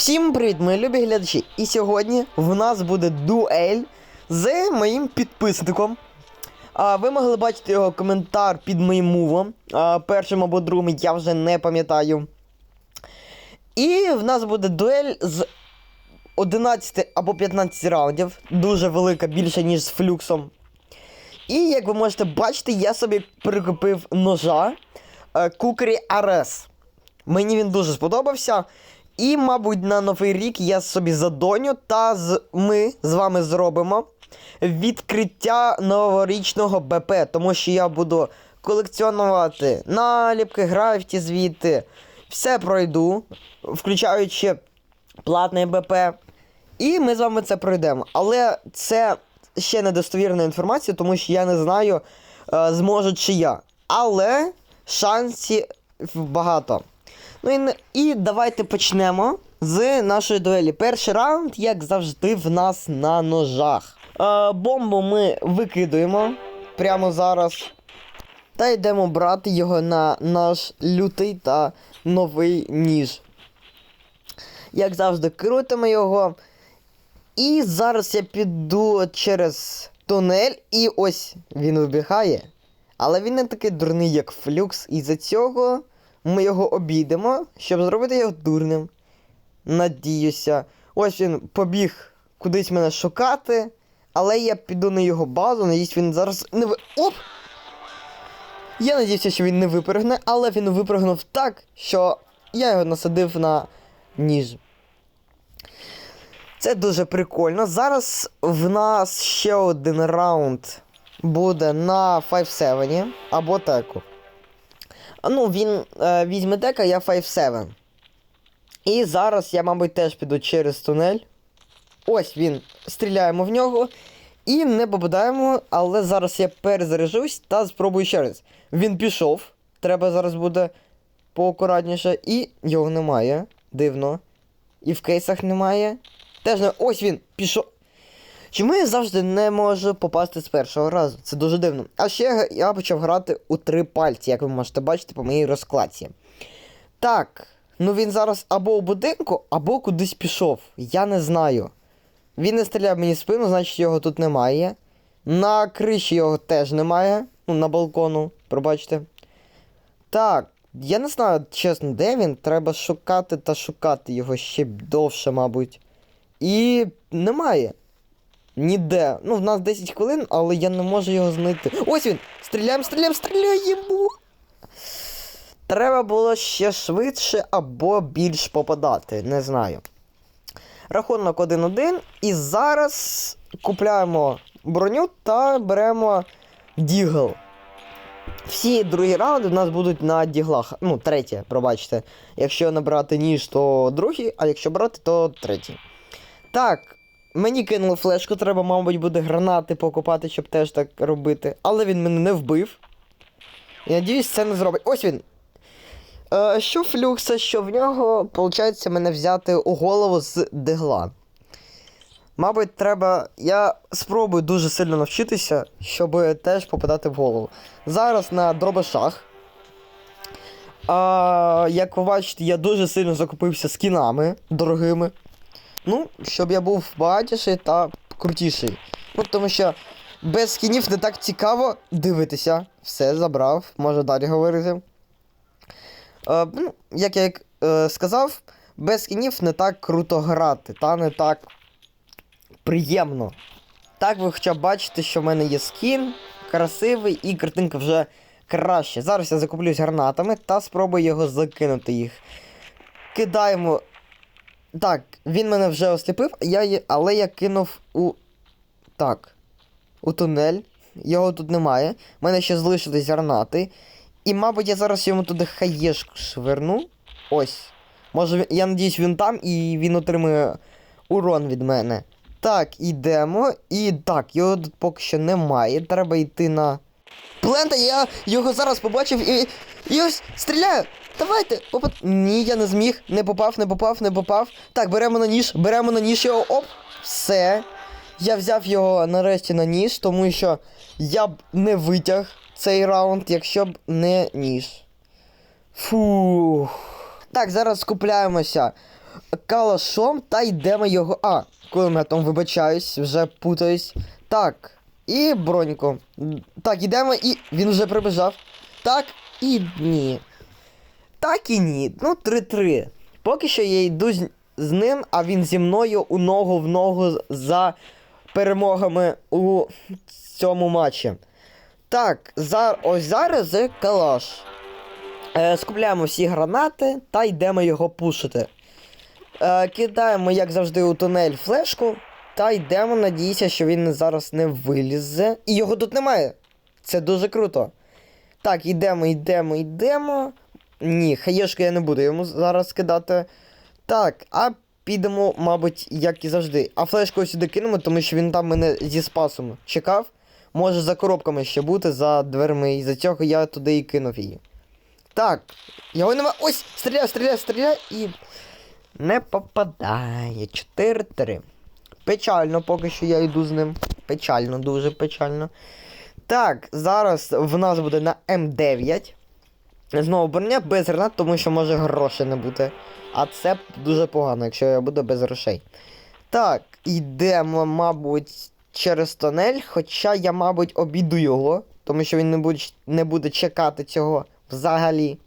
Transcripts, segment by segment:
Всім привіт, мої любі глядачі! І сьогодні в нас буде дуель з моїм підписником. А, ви могли бачити його коментар під моїм мувом. А, першим або другим я вже не пам'ятаю. І в нас буде дуель з 11 або 15 раундів. Дуже велика, більше, ніж з флюксом. І як ви можете бачити, я собі прикупив ножа е, Кукрі Арес. Мені він дуже сподобався. І, мабуть, на новий рік я собі задоню та з... ми з вами зробимо відкриття новорічного БП, тому що я буду колекціонувати наліпки, графіті звідти. Все пройду, включаючи платний БП. І ми з вами це пройдемо. Але це ще недостовірна інформація, тому що я не знаю, е, зможу чи я. Але шансів багато. Ну і, і давайте почнемо з нашої дуелі. Перший раунд, як завжди, в нас на ножах. Е, бомбу ми викидуємо прямо зараз. Та йдемо брати його на наш лютий та новий ніж. Як завжди, крутимо його. І зараз я піду через тунель, і ось він вибігає. Але він не такий дурний, як флюкс, і за цього ми його обійдемо, щоб зробити його дурним. Надіюся. Ось він побіг кудись мене шукати. Але я піду на його базу, надіюсь, він зараз не ви. Оп! Я надіюся, що він не випрыгне, але він випрыгнув так, що я його насадив на ніж. Це дуже прикольно. Зараз в нас ще один раунд буде на 5-7 або теку. Ну, він е, візьме дека, я 5-7. І зараз я, мабуть, теж піду через тунель. Ось він. Стріляємо в нього. І не попадаємо, але зараз я перезаряжусь та спробую ще раз. Він пішов. Треба зараз буде поакуратніше. І його немає. Дивно. І в кейсах немає. Теж не. Ось він пішов. Чому я завжди не можу попасти з першого разу? Це дуже дивно. А ще я почав грати у три пальці, як ви можете бачити по моїй розкладці. Так, ну він зараз або у будинку, або кудись пішов. Я не знаю. Він не стріляв мені в спину, значить його тут немає. На криші його теж немає. Ну, на балкону, пробачте. Так, я не знаю, чесно, де він. Треба шукати та шукати його ще довше, мабуть. І немає. Ніде. Ну, в нас 10 хвилин, але я не можу його знайти. Ось він! Стріляємо, стріляємо, стріляємо! Треба було ще швидше або більш попадати, не знаю. Рахунок 1-1. І зараз купляємо броню та беремо дігл. Всі другі раунди у нас будуть на діглах. Ну, третє, пробачте. Якщо не брати ніж, то другий, а якщо брати, то третій. Так, мені кинули флешку, треба, мабуть, буде гранати покупати, щоб теж так робити. Але він мене не вбив. І надіюсь, це не зробить. Ось він. Е, що флюкса, що в нього, виходить, мене взяти у голову з дегла. Мабуть, треба. Я спробую дуже сильно навчитися, щоб теж попадати в голову. Зараз на дробашах. А, як ви бачите, я дуже сильно закупився скінами дорогими. Ну, щоб я був багатіший та крутіший. Ну, тому що без скінів не так цікаво дивитися. Все, забрав, можу далі говорити. Е, ну, як я е, сказав, без скінів не так круто грати, та не так приємно. Так ви хоча б бачите, що в мене є скін, красивий і картинка вже краще. Зараз я закуплюсь гранатами та спробую його закинути їх. Кидаємо. Так, він мене вже осліпив, я, але я кинув у. Так. У тунель. Його тут немає. У мене ще залишились гранати. І, мабуть, я зараз йому туди хаєшку шверну. Ось. Може, я надіюсь, він там і він отримує урон від мене. Так, ідемо. І так, його тут поки що немає. Треба йти на. Плента, я його зараз побачив і. І ось стріляю! Давайте! Опа. Ні, я не зміг. Не попав, не попав, не попав. Так, беремо на ніж, беремо на ніж його. Оп! Все. Я взяв його нарешті на ніж, тому що я б не витяг цей раунд, якщо б не ніж. Фух. Так, зараз скупляємося. калашом та йдемо його. А, кулеметом, вибачаюсь, вже путаюсь. Так, і броньку. Так, йдемо і. Він вже прибіжав. Так, і ні. Так і ні. Ну, 3-3. Поки що я йду з, з ним, а він зі мною у ногу в ногу за перемогами у цьому матчі. Так, за, ось зараз калаш. Е, скупляємо всі гранати та йдемо його пушити. Е, кидаємо, як завжди, у тунель флешку. Та йдемо, надіюся, що він зараз не вилізе. І його тут немає. Це дуже круто. Так, йдемо, йдемо, йдемо. Ні, хаєшку я не буду йому зараз кидати. Так, а підемо, мабуть, як і завжди. А флешку сюди кинемо, тому що він там мене зі спасом чекав. Може за коробками ще бути, за дверми. І за цього я туди і кинув її. Так, його нема. Ось! Стріляй, стріляй, стріляй і. Не попадає. 4-3. Печально, поки що я йду з ним. Печально, дуже печально. Так, зараз в нас буде на М9. Знову броня без гранат, тому що може грошей не бути. А це дуже погано, якщо я буду без грошей. Так, йдемо, мабуть, через тонель, хоча я, мабуть, обійду його, тому що він не буде, не буде чекати цього взагалі.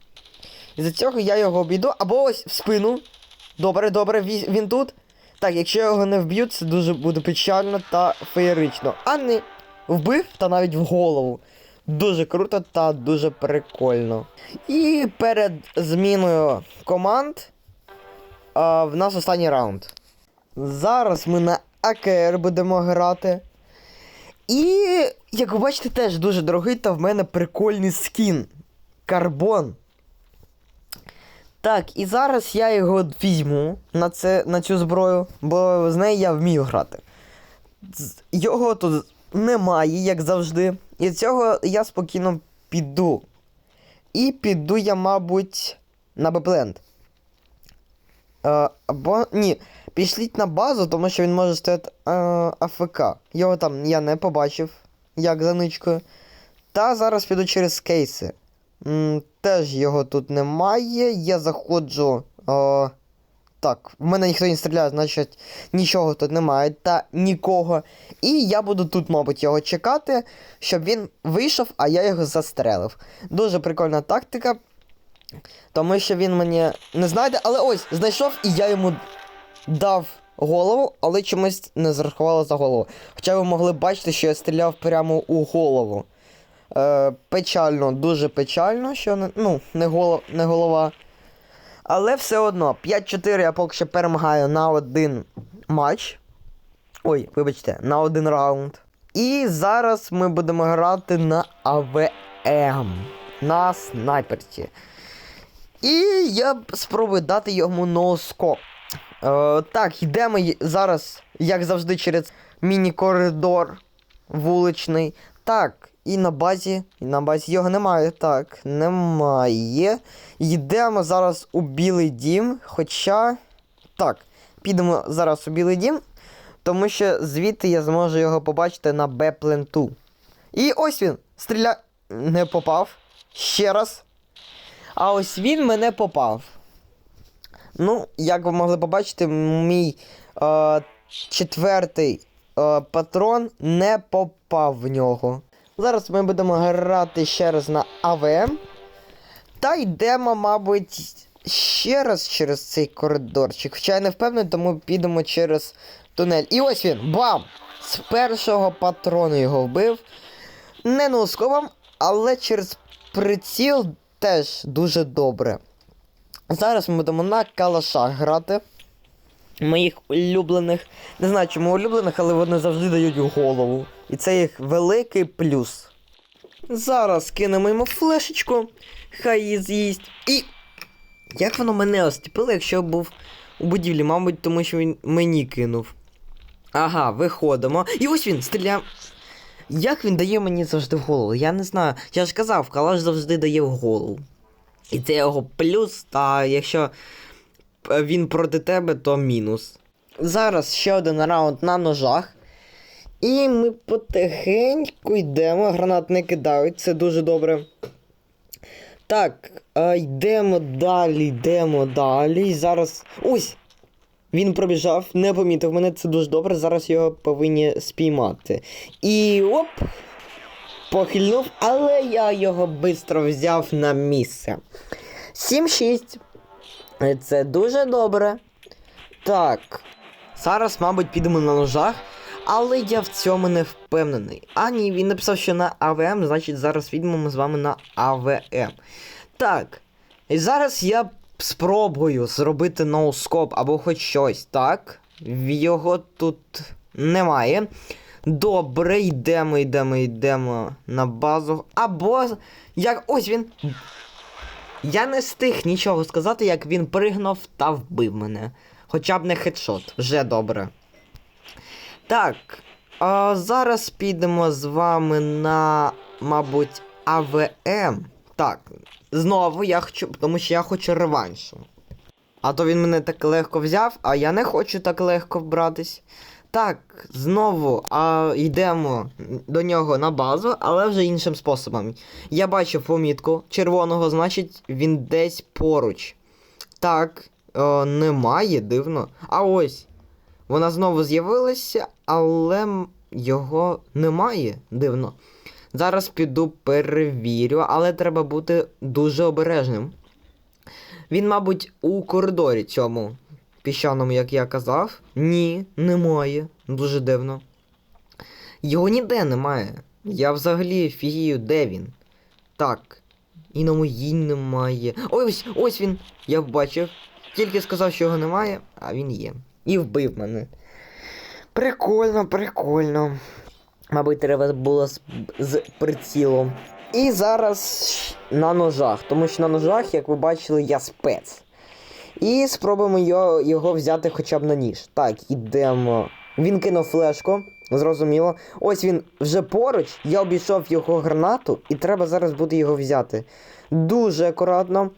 І за цього я його обійду, або ось в спину. Добре, добре, він тут. Так, якщо я його не вб'ю, це дуже буде печально та феєрично. А не вбив та навіть в голову. Дуже круто та дуже прикольно. І перед зміною команд а, в нас останній раунд. Зараз ми на АКР будемо грати. І, як ви бачите, теж дуже дорогий, та в мене прикольний скін. Карбон. Так, і зараз я його візьму на, це, на цю зброю, бо з нею я вмію грати. Його тут немає, як завжди. І цього я спокійно піду. І піду я, мабуть, на Бепленд. Е, або ні, пішліть на базу, тому що він може стояти е, АФК. Його там я не побачив, як за ничкою. Та зараз піду через кейси. М, теж його тут немає. Я заходжу. Е, так, в мене ніхто не стріляє, значить нічого тут немає та нікого. І я буду тут, мабуть, його чекати, щоб він вийшов, а я його застрелив. Дуже прикольна тактика. Тому що він мені не знайде, але ось, знайшов, і я йому дав голову, але чомусь не зарахувало за голову. Хоча ви могли бачити, що я стріляв прямо у голову. Е, печально, дуже печально, що не, ну, не, голов, не голова. Але все одно, 5-4 я поки що перемагаю на один матч. Ой, вибачте, на один раунд. І зараз ми будемо грати на АВМ. На снайперці. І я спробую дати йому носкоп. Е, так, йдемо зараз, як завжди, через міні-коридор вуличний. Так, і на базі. І на базі його немає. Так, немає. Йдемо зараз у Білий дім. Хоча. Так, підемо зараз у Білий дім. Тому що звідти я зможу його побачити на Б-пленту. І ось він. Стріля. Не попав. Ще раз. А ось він мене попав. Ну, як ви могли побачити, мій е, четвертий е, патрон не попав в нього. Зараз ми будемо грати ще раз на АВМ. Та йдемо, мабуть, ще раз через цей коридорчик. Хоча я не впевнений, тому підемо через тунель. І ось він! Бам! З першого патрону його вбив. Не носкопом, але через приціл теж дуже добре. Зараз ми будемо на калашах грати. Моїх улюблених. Не знаю, чому улюблених, але вони завжди дають голову. І це їх великий плюс. Зараз кинемо йому флешечку, хай її з'їсть. І. Як воно мене остіпило, якщо я був у будівлі, мабуть, тому що він мені кинув. Ага, виходимо. І ось він стріляє. Як він дає мені завжди в голову? Я не знаю. Я ж казав, калаш завжди дає в голову. І це його плюс, та якщо е, він проти тебе, то мінус. Зараз ще один раунд на ножах. І ми потихеньку йдемо. Гранат не кидають, це дуже добре. Так, йдемо далі, йдемо далі. Зараз. Ось! Він пробіжав, не помітив мене, це дуже добре. Зараз його повинні спіймати. І оп! Похильнув, але я його швидко взяв на місце. 7-6. Це дуже добре. Так. Зараз, мабуть, підемо на ножах, але я в цьому не впевнений. А ні, він написав, що на АВМ, значить зараз візьмемо з вами на АВМ. Так. І зараз я спробую зробити ноускоп або хоч щось, так? Його тут немає. Добре, йдемо, йдемо, йдемо на базу. Або. Як. Ось він. Я не встиг нічого сказати, як він пригнув та вбив мене. Хоча б не хедшот, вже добре. Так. А зараз підемо з вами на, мабуть, АВМ. Так. Знову я хочу, тому що я хочу реваншу. А то він мене так легко взяв, а я не хочу так легко вбратись. Так, знову а, йдемо до нього на базу, але вже іншим способом. Я бачу помітку червоного, значить він десь поруч. Так, е, немає, дивно. А ось. Вона знову з'явилася, але його немає, дивно. Зараз піду перевірю, але треба бути дуже обережним. Він, мабуть, у коридорі цьому піщаному, як я казав. Ні, немає. Дуже дивно. Його ніде немає. Я взагалі фігію, де він. Так. І на моїй немає. Ось, ось він. Я бачив. Тільки сказав, що його немає, а він є. І вбив мене. Прикольно, прикольно. Мабуть, треба було з, з прицілом. І зараз на ножах, тому що на ножах, як ви бачили, я спец. І спробуємо його, його взяти хоча б на ніж. Так, ідемо. Він кинув флешку, зрозуміло. Ось він вже поруч, я обійшов його гранату, і треба зараз буде його взяти. Дуже акуратно.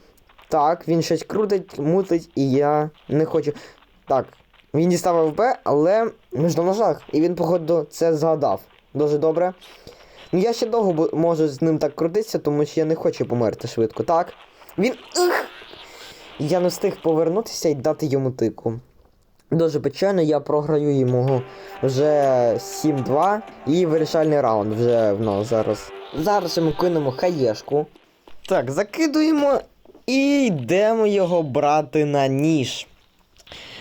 Так, він щось крутить, мутить, і я не хочу. Так, він дістав АВП, але ж на ножах. І він, походу, це згадав. Дуже добре. Ну я ще довго можу з ним так крутитися, тому що я не хочу померти швидко. Так. Він. Ух! Я не встиг повернутися і дати йому тику. Дуже печально, я програю йому вже 7-2 і вирішальний раунд вже в нас зараз. Зараз ми кинемо хаєшку. Так, закидуємо і йдемо його брати на ніж.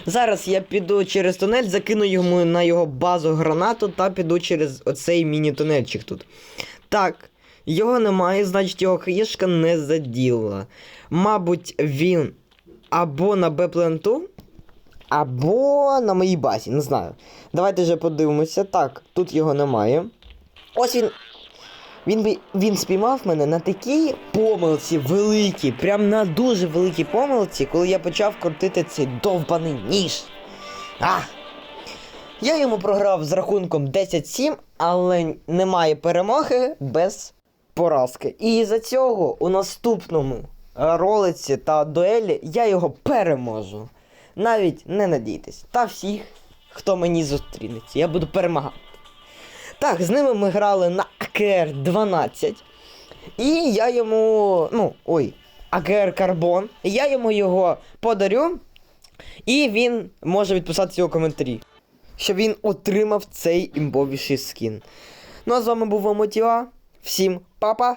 Зараз я піду через тунель, закину йому на його базу гранату та піду через оцей міні-тунельчик тут. Так, його немає, значить його хаєшка не заділа. Мабуть, він або на Б-пленту, або на моїй базі, не знаю. Давайте вже подивимося. Так, тут його немає. Ось він. Він, він спіймав мене на такій помилці великій, прям на дуже великій помилці, коли я почав крутити цей довбаний ніж. А! Я йому програв з рахунком 10-7, але немає перемоги без поразки. І за цього у наступному ролиці та дуелі я його переможу. Навіть не надійтесь. Та всіх, хто мені зустрінеться, я буду перемагати. Так, з ними ми грали на АКР-12. І я йому. ну, ой, АКР Карбон. Я йому його подарю. І він може відписати у коментарі, щоб він отримав цей імбовіший скін. Ну а з вами був Мотіва. Всім па-па!